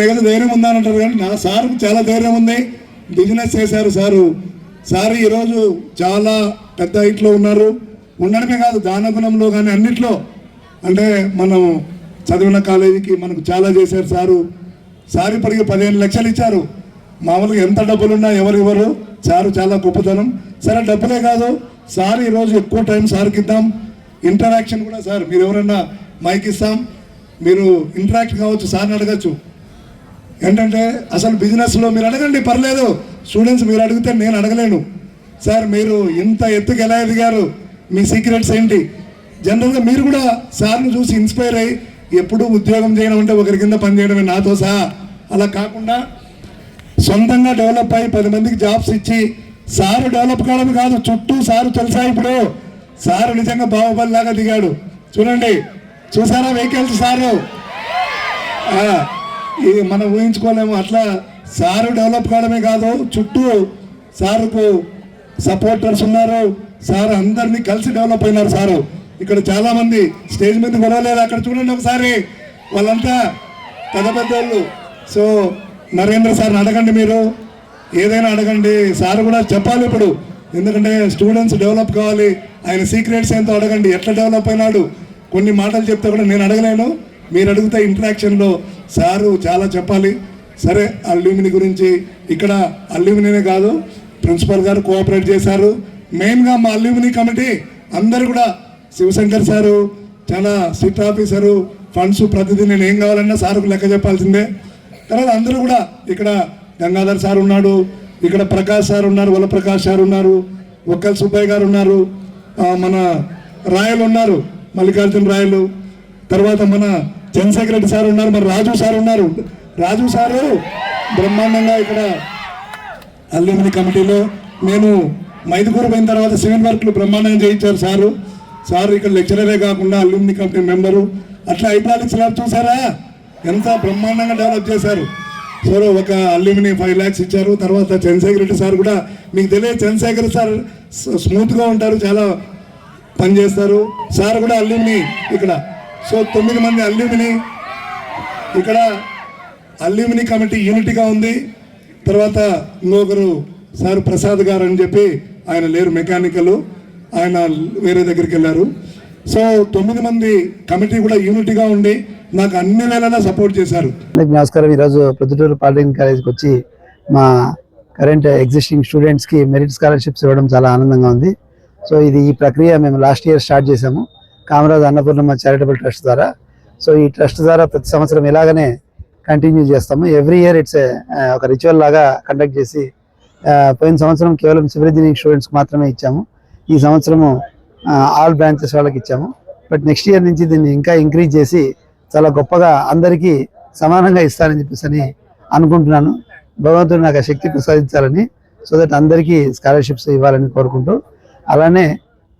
ఏదో ధైర్యం ఉందని అంటారు కానీ నా సార్ చాలా ధైర్యం ఉంది. బిజినెస్ చేశారు సారు. సార్ ఈరోజు చాలా పెద్ద హైట్లో ఉన్నారు. ఉండడమే కాదు దానగుణంలో కానీ అన్నిట్లో. అంటే మనం చదివిన కాలేజీకి మనకు చాలా చేశారు సారు. సార్ ఇప్పటికి పదిహేను లక్షలు ఇచ్చారు. మామూలుగా ఎంత డబ్బులున్నా ఎవరివ్వరు సారు చాలా గొప్పతనం. సరే డబ్బులే కాదు. సార్ ఈరోజు ఎక్కువ టైం సార్కి ఇద్దాం. ఇంటరాక్షన్ కూడా సార్ మీరు ఎవరన్నా మైక్ ఇస్తాం. మీరు ఇంటరాక్ట్ కావచ్చు సార్ని అడగచ్చు. ఏంటంటే అసలు బిజినెస్లో మీరు అడగండి పర్లేదు. స్టూడెంట్స్ మీరు అడిగితే నేను అడగలేను. సార్ మీరు ఇంత ఎత్తుకు ఎలా ఎదిగారు? మీ సీక్రెట్స్ ఏంటి? జనరల్గా మీరు కూడా సార్ని చూసి ఇన్స్పైర్ అయ్యి ఎప్పుడూ ఉద్యోగం చేయడం అంటే ఒకరి కింద పనిచేయడమే నాతో సహా. అలా కాకుండా సొంతంగా డెవలప్ అయ్యి పది మందికి జాబ్స్ ఇచ్చి సారు డెవలప్ కావడం కాదు చుట్టూ సారు తెలుసా ఇప్పుడు? సారు నిజంగా బాహుబలి లాగా దిగాడు. చూడండి చూసారా వెహికల్స్ సారు? ఇది మనం ఊహించుకోలేము. అట్లా సారు డెవలప్ కావడమే కాదు చుట్టూ సారుకు సపోర్టర్స్ ఉన్నారు. సార్ అందరినీ కలిసి డెవలప్ అయినారు సారు. ఇక్కడ చాలా మంది స్టేజ్ మీద గొడవలేదు అక్కడ చూడండి ఒకసారి. వాళ్ళంతా పెద్ద పెద్దోళ్ళు. సో నరేంద్ర సార్ని అడగండి మీరు. ఏదైనా అడగండి. సార్ కూడా చెప్పాలి ఇప్పుడు. ఎందుకంటే స్టూడెంట్స్ డెవలప్ కావాలి. ఆయన సీక్రెట్స్ ఏంటో అడగండి. ఎట్లా డెవలప్ అయినాడు? కొన్ని మాటలు చెప్తే కూడా నేను అడగలేను. మీరు అడుగుతా ఇంటరాక్షన్లో సారు చాలా చెప్పాలి. సరే అల్యూమిని గురించి ఇక్కడ అల్యూమినినే కాదు ప్రిన్సిపల్ గారు కోఆపరేట్ చేశారు. మెయిన్గా మా అల్యూమిని కమిటీ అందరు కూడా శివశంకర్ సారు చాలా సిట్ ఆఫీసరు ఫండ్స్ ప్రతిదీ నేను ఏం కావాలన్నా సార్కు లెక్క చెప్పాల్సిందే. తర్వాత అందరూ కూడా ఇక్కడ గంగాధర్ సార్ ఉన్నాడు ఇక్కడ ప్రకాష్ సార్ ఉన్నారు వలప్రకాష్ సార్ ఉన్నారు ఒక్కల్ సుబ్బయ్య గారు ఉన్నారు మన రాయలు ఉన్నారు మల్లికార్జున రాయలు తర్వాత మన చంద్రశేఖర రెడ్డి సార్ ఉన్నారు మరి రాజు సార్ ఉన్నారు. రాజు సారు బ్రహ్మాండంగా ఇక్కడ అల్యూమిని కమిటీలో. నేను మైదుకూరు పోయిన తర్వాత సివిల్ వర్క్లు బ్రహ్మాండంగా చేయించారు సారు. సారు ఇక్కడ లెక్చరరే కాకుండా అల్యూమిని కమిటీ మెంబరు. అట్లా హైడ్రాలిక్స్ ల్యాబ్ చూసారా? ఎంత బ్రహ్మాండంగా డెవలప్ చేశారు. సో ఒక అల్యూమిని ఫైవ్ ల్యాక్స్ ఇచ్చారు. తర్వాత చంద్రశేఖర్ రెడ్డి సార్ కూడా మీకు తెలియదు చంద్రశేఖర్ సార్ స్మూత్గా ఉంటారు చాలా పని చేస్తారు. సార్ కూడా అల్యూమిని ఇక్కడ సో తొమ్మిది మంది అల్యూమిని ఇక్కడ అల్యూమిని కమిటీ యూనిట్గా ఉంది. తర్వాత ఇంకొకరు సార్ ప్రసాద్ గారు అని చెప్పి ఆయన లేరు మెకానికల్. ఆయన వేరే దగ్గరికి వెళ్ళారు. సో తొమ్మిది మంది కమిటీ కూడా యూనిట్గా ఉండి నాకు అన్ని వేళలా సపోర్ట్ చేశారు. నమస్కారం. ఈరోజు ప్రొద్దుటూరు పాలిటెక్నిక్ కాలేజ్కి వచ్చి మా కరెంట్ ఎగ్జిస్టింగ్ స్టూడెంట్స్కి మెరిట్ స్కాలర్షిప్స్ ఇవ్వడం చాలా ఆనందంగా ఉంది. సో ఇది ఈ ప్రక్రియ మేము లాస్ట్ ఇయర్ స్టార్ట్ చేసాము కామరాజ్ అన్నపూర్ణమ్మ చారిటబుల్ ట్రస్ట్ ద్వారా. సో ఈ ట్రస్ట్ ద్వారా ప్రతి సంవత్సరం ఇలాగనే కంటిన్యూ చేస్తాము. ఎవ్రీ ఇయర్ ఇట్స్ ఒక రిచువల్ లాగా కండక్ట్ చేసి uh, పోయిన సంవత్సరం కేవలం సివిల్ ఇంజనీరింగ్ స్టూడెంట్స్కి మాత్రమే ఇచ్చాము. ఈ సంవత్సరము uh, ఆల్ బ్రాంచెస్ వాళ్ళకి ఇచ్చాము. బట్ నెక్స్ట్ ఇయర్ నుంచి దీన్ని ఇంకా ఇంక్రీజ్ చేసి చాలా గొప్పగా అందరికీ సమానంగా ఇస్తానని చెప్పేసి అని అనుకుంటున్నాను. భగవంతుడు నాకు ఆ శక్తి ప్రసాదించాలని సో దట్ అందరికీ స్కాలర్షిప్స్ ఇవ్వాలని కోరుకుంటూ అలానే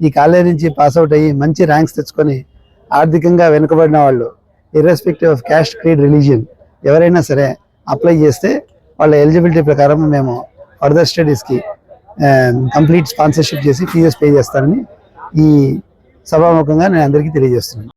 ఈ కాలేజీ నుంచి పాస్ అవుట్ అయ్యి మంచి ర్యాంక్స్ తెచ్చుకొని ఆర్థికంగా వెనుకబడిన వాళ్ళు irrespective of caste creed religion ఎవరైనా సరే అప్లై చేస్తే వాళ్ళ ఎలిజిబిలిటీ ప్రకారం మేము ఫర్దర్ స్టడీస్కి కంప్లీట్ స్పాన్సర్షిప్ చేసి ఫీజెస్ పే చేస్తానని ఈ సభాముఖంగా నేను అందరికీ తెలియజేస్తున్నాను.